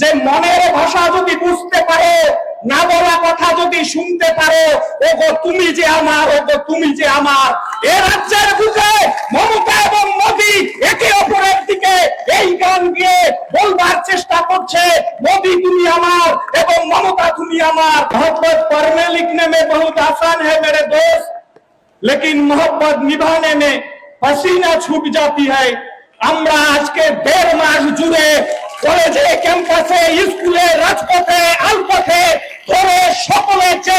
যে মনের ভাষা যদি বুঝতে পারো, না বলা কথা যদি শুনতে পারো গো তুমি যে আমার ও গো তুমি যে আমার। এ রাজ্যের বুকে মমতা এবং মোদী একে অপরের দিকে এই গান গিয়ে বলবার চেষ্টা করছে, মোদি তুমি আমার এবং মমতা তুমি আমার। মোহব্বত পড়নে লিখনে মে বহুত আসান হে মেরে দোস্ত। লেকিন মোহব্বত নিভানে মে পসিনা ছুট জাতি হ্যাঁ আমরা আজকে দেড় মাস জুড়ে কলেজে, ক্যাম্পাসে, স্কুলে, রাজপথে, আলপথে ধরে সকলে যে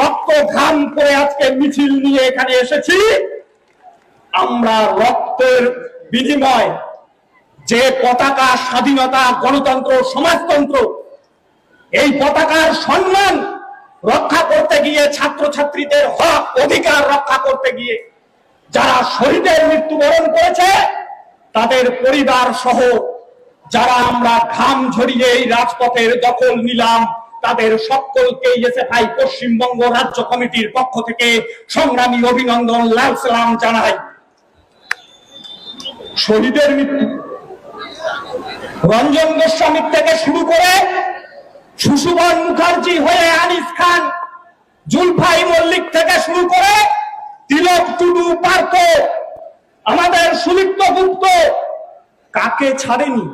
রক্ত ঘাম করে আজকে মিছিল নিয়ে এখানে এসেছি, আমরা রক্তের বিনিময় যে পতাকা স্বাধীনতা, গণতন্ত্র, সমাজতন্ত্র, এই পতাকার সম্মান রক্ষা করতে গিয়ে, ছাত্রছাত্রীদের হক, অধিকার রক্ষা করতে গিয়ে, যারা শহীদের মৃত্যুবরণ করেছে, তাদের পরিবার সহ যারা আমরা ঘাম ঝরিয়ে এই রাজপথের দখল নিলাম, তাদের সকলকে এসএফআই পশ্চিমবঙ্গ রাজ্য কমিটির পক্ষ থেকে সংগ্রামী অভিনন্দন লাল সালাম জানাই। শহীদের মৃত্যু। রঞ্জন গোস্বামীর থেকে শুরু করে সুশুভন মুখার্জি হয়ে আনিস খান, জুলফাই মল্লিক থেকে শুরু করে তিলক টুডু পার্থ আমাদের সুলিপ্ত গুপ্ত, কাকে ছাড়েনি?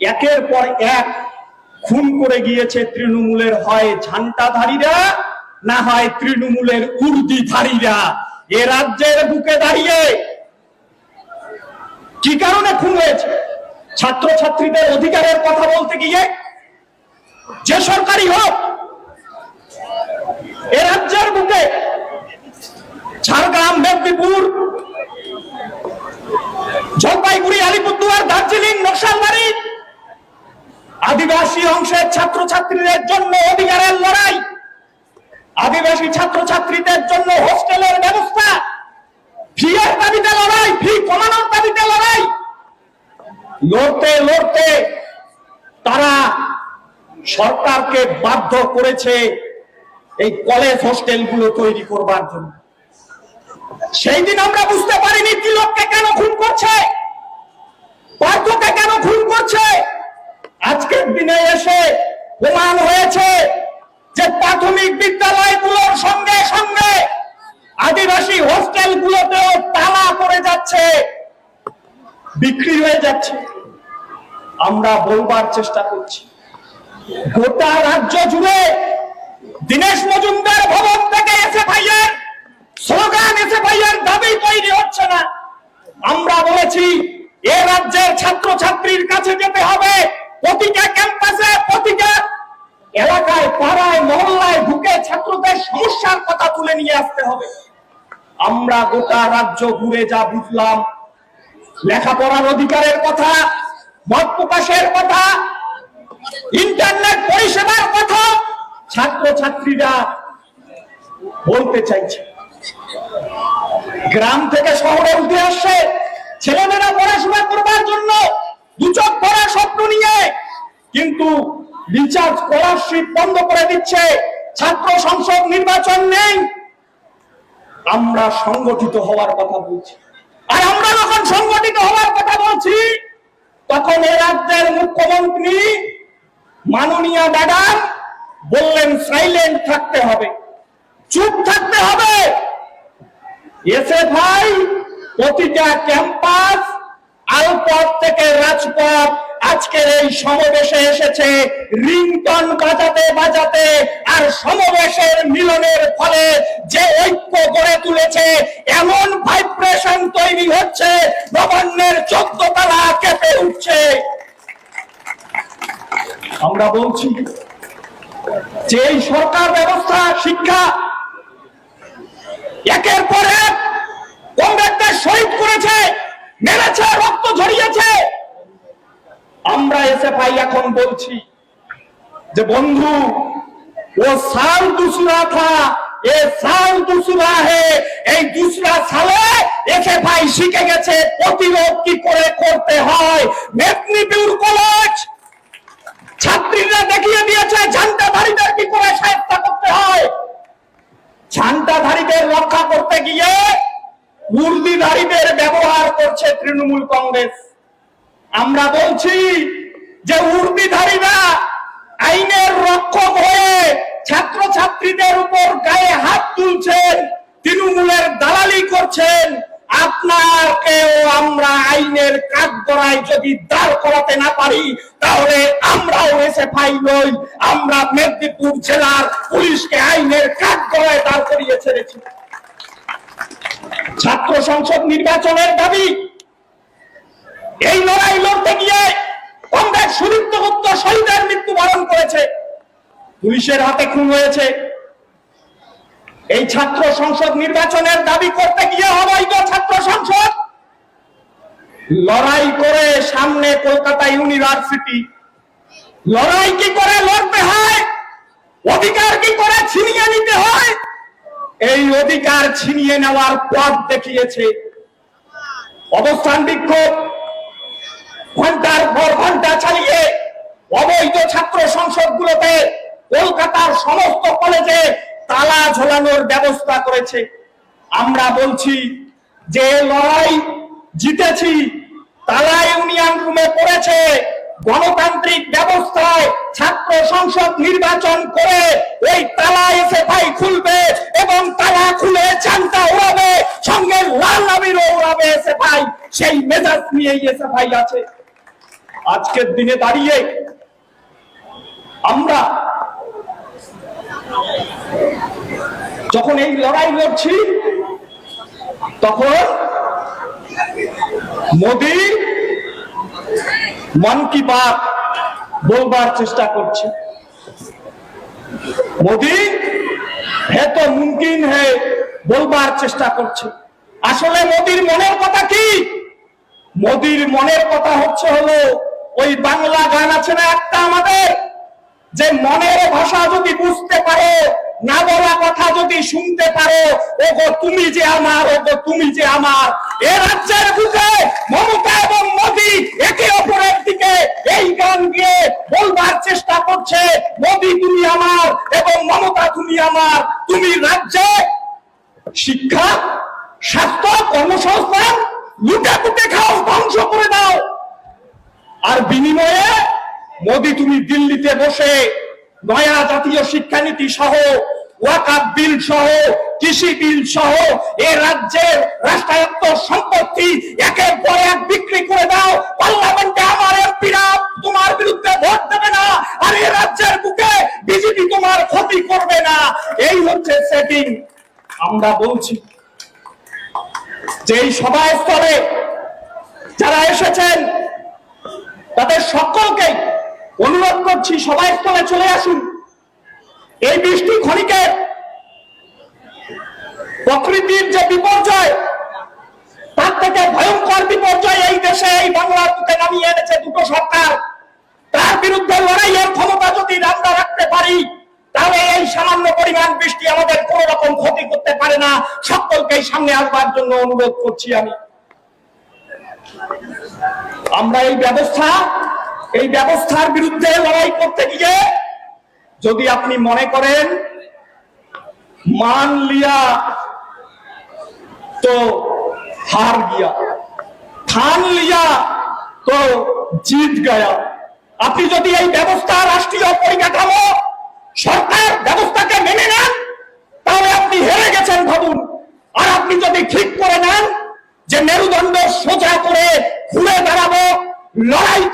একের পর এক খুন করে গিয়েছে তৃণমূলের হয় ঝান্টাধারীরা না হয় তৃণমূলের উর্দিধারীরা। এ রাজ্যের বুকে দাঁড়িয়ে কি কারণে খুন হয়েছে? ছাত্রছাত্রীদের অধিকারের কথা বলতে গিয়ে যে সরকারি হোক, এ রাজ্যের বুকে ঝাড়গ্রাম, মেদিনীপুর, জলপাইগুড়ি, আলিপুরদুয়ার, দার্জিলিং নকশালবাড়ি আদিবাসী অংশের ছাত্রছাত্রীদের জন্য অধিকারের লড়াই। আদিবাসী ছাত্রছাত্রীদের জন্য হোস্টেলের ব্যবস্থা। ফি এর দাবিতে লড়াই, ফি কমানোর দাবিতে লড়াই। লড়তে লড়তে তারা সরকারকে বাধ্য করেছে এই কলেজ হোস্টেলগুলো তৈরি করবার জন্য। সেই দিন আমরা বুঝতে পারিনি তিলককে কেন খুন করছে, পার্থকে কেন খুন করছে। আজকের দিনে এসে প্রমাণ হয়েছে যে প্রাথমিক বিদ্যালয়গুলোর সঙ্গে সঙ্গে আদিবাসী হোস্টেলগুলোতেও তালা পড়ে যাচ্ছে, বিক্রি হয়ে যাচ্ছে। আমরা বলবার চেষ্টা করছি। গোটা রাজ্য জুড়ে দীনেশ মজুমদার ভবন থেকে এসে ভাইয়ের স্লোগান এসে ভাইয়ের দাবি তৈরি হচ্ছে না। আমরা বলেছি, এ রাজ্যের ছাত্র ছাত্রীর কাছে যেতে হবে। প্রতিটা ক্যাম্পাসে, প্রতিটা এলাকায়, পাড়ায়, মহল্লায় ঢুকে ছাত্রদের সমস্যার কথা তুলে নিয়ে আসতে হবে। আমরা গোটা রাজ্য ঘুরে যা বুঝলাম, লেখাপড়ার অধিকারের কথা, মত প্রকাশের কথা, ইন্টারনেট পরিষেবার কথা ছাত্র ছাত্রীরা বলতে চাইছে। গ্রাম থেকে শহরে উঠে আসছে, ছেলেমেয়েরা পড়াশোনা করবার জন্য দু চোখ পড়ার স্বপ্ন নিয়ে, কিন্তু রিচার্জ স্কলারশিপ বন্ধ করে দিচ্ছে, ছাত্র সংসদ নির্বাচন নেই। আমরা সংগঠিত হওয়ার কথা বলছি। আর আমরা যখন সংগঠিত হওয়ার কথা বলছি, তখন এ রাজ্যের মুখ্যমন্ত্রী মাননীয় ম্যাডাম বললেন, সাইলেন্ট থাকতে হবে, চুপ থাকতে হবে। এসে ভাই, প্রতিটা ক্যাম্পাস আলপথ থেকে রাজপথ আজকের এই সমাবেশে এসেছে রিংটন বাজাতে বাজাতে আর সমাবেশের মিলনের ফলে যে ঐক্য গড়ে তুলেছে, এমন ভাইব্রেশন তৈরি হচ্ছে, নবান্নের চোদ্দ তালা কেঁপে উঠছে। আমরা বলছি যে সরকার ব্যবস্থা, শিক্ষা, একের পর কংগ্রেসদের শহীদ করেছে, মেরেছে, রক্ত ঝরিয়েছে আমরা এসে ভাই এখন বলছি যে বন্ধু, ও সাল দুসরা থা এ সাল দুসরা হে এই দুসরা সালে এসে ভাই শিখে গেছে প্রতিরোধ কি করে করতে হয়। মেদিনীপুর কলেজ ছাত্রীরা দেখিয়ে দিয়েছে, ঝান্ডাধারীদের কি করে সাহায্য করতে হয়। ঝান্ডাধারীদের রক্ষা করতে গিয়ে উর্দিধারীদের ব্যবহার করছে তৃণমূল কংগ্রেস। আমরা বলছি যে উর্দিধারীরা আইনের রক্ষক হয়ে ছাত্রছাত্রীদের উপর গায়ে হাত তুলছেন, তৃণমূলের দালালি করছেন আপনাকেও আমরা আইনের কাঠগড়ায় যদি দাঁড় করাতে না পারি, তাহলে আমরাও এসে ফাই নই, আমরা মেদিনীপুর জেলার পুলিশকে আইনের কাঠগড়ায় দাঁড় করিয়ে ছেড়েছি। ছাত্র সংসদ নির্বাচনের দাবি এই লড়াই লড়তে গিয়ে কংগ্রেস সুদীপ্ত গুপ্ত শহীদের মৃত্যুবরণ করেছে। পুলিশের হাতে খুন হয়েছে। এই ছাত্র সংসদ নির্বাচনের দাবি করতে গিয়ে অবৈধ ছাত্র সংসদ লড়াই করে সামনে কলকাতা ইউনিভার্সিটি। লড়াই কি করে লড়তে হয়? অধিকার কি করে ছিনিয়ে নিতে হয়? এই অধিকার ছিনিয়ে নেওয়ার পথ দেখিয়েছে। অবস্থান বিক্ষোভ। ঘণ্টার পর ঘণ্টা চালিয়ে অবৈধ ছাত্র সংসদগুলোতে কলকাতার সমস্ত কলেজে তালা ঝোলানোর ব্যবস্থা করেছে। আমরা বলছি, যে লড়াই জিতেছি তালা ইউনিয়ন রুমে পড়েছে, গণতান্ত্রিক ব্যবস্থায় ছাত্র সংসদ নির্বাচন করে ওই তালা এসে ভাই খুলবে এবং তালা খুলে চানটা উড়াবে, সঙ্গে লাল আবিরও উড়াবে এসে ভাই, সেই মেজাজ নিয়েই এসে ভাই আছে। আজকের দিনে দাঁড়িয়ে আমরা যখন এই লড়াই লড়ছি, তখন মোদি মন কি বাত বলবার চেষ্টা করছে। মোদি হে তো মুমকিন হে বলবার চেষ্টা করছে। আসলে মোদির মনের কথা কি? মোদির মনের কথা হচ্ছে হলো ওই বাংলা গান আছে না একটা আমাদের? যে মনের ভাষা যদি বুঝতে পারো, না বলা কথা যদি শুনতে পারো গো তুমি যে আমার ও গো তুমি যে আমার। এ রাজ্যের বুকে মমতা এবং মোদি একে অপরের দিকে এই গান গিয়ে বলবার চেষ্টা করছে মোদি তুমি আমার এবং মমতা তুমি আমার তুমি রাজ্যে শিক্ষা স্বাস্থ্য কর্মসংস্থান লুটে পুটে খাও ধ্বংস করে দাও আর বিনিময়ে মোদি, তুমি দিল্লিতে বসে নয়া জাতীয় শিক্ষানীতি সহ, ওয়াকাব বিল সহ, কৃষি বিল সহ, এ রাজ্যের রাষ্ট্রায়ত্ত সম্পত্তি একের পর এক বিক্রি করে দাও। পার্লামেন্টে আমার এমপিরা তোমার বিরুদ্ধে ভোট দেবে না, আর এ রাজ্যের বুকে বিজেপি তোমার ক্ষতি করবে না। এই হচ্ছে সেটিং আমরা বলছি যে এই সভা স্তরে যারা এসেছেন, তাদের সকলকে অনুরোধ করছি সবাই স্থলে চলে আসুন। এই বৃষ্টি ক্ষণিকে প্রকৃতির যে বিপর্যয়, তার থেকে ভয়ঙ্কর বিপর্যয় এই দেশে, এই বাংলার বুকে নামিয়ে এনেছে দুটো সরকার। তার বিরুদ্ধে লড়াইয়ের ক্ষমতা যদি আমরা রাখতে পারি, তাহলে এই সামান্য পরিমাণ বৃষ্টি আমাদের কোন রকম ক্ষতি করতে পারে না। সকলকেই সামনে আসবার জন্য অনুরোধ করছি আমি। আমরা এই ব্যবস্থা এই ব্যবস্থার বিরুদ্ধে লড়াই করতে গিয়ে যদি আপনি মনে করেন মান লিয়া তো হার গিয়া। ঠান লিয়া তো জিত গয়া। আপনি যদি এই ব্যবস্থা রাষ্ট্রীয় পরিকাঠামো সরকার ব্যবস্থাকে মেনে নেন, তাহলে আপনি হেরে গেছেন ভাবুন। আর আপনি যদি ঠিক করে নেন যে মেরুদণ্ড সোজা করে ঘুরে দাঁড়াবো, লড়াই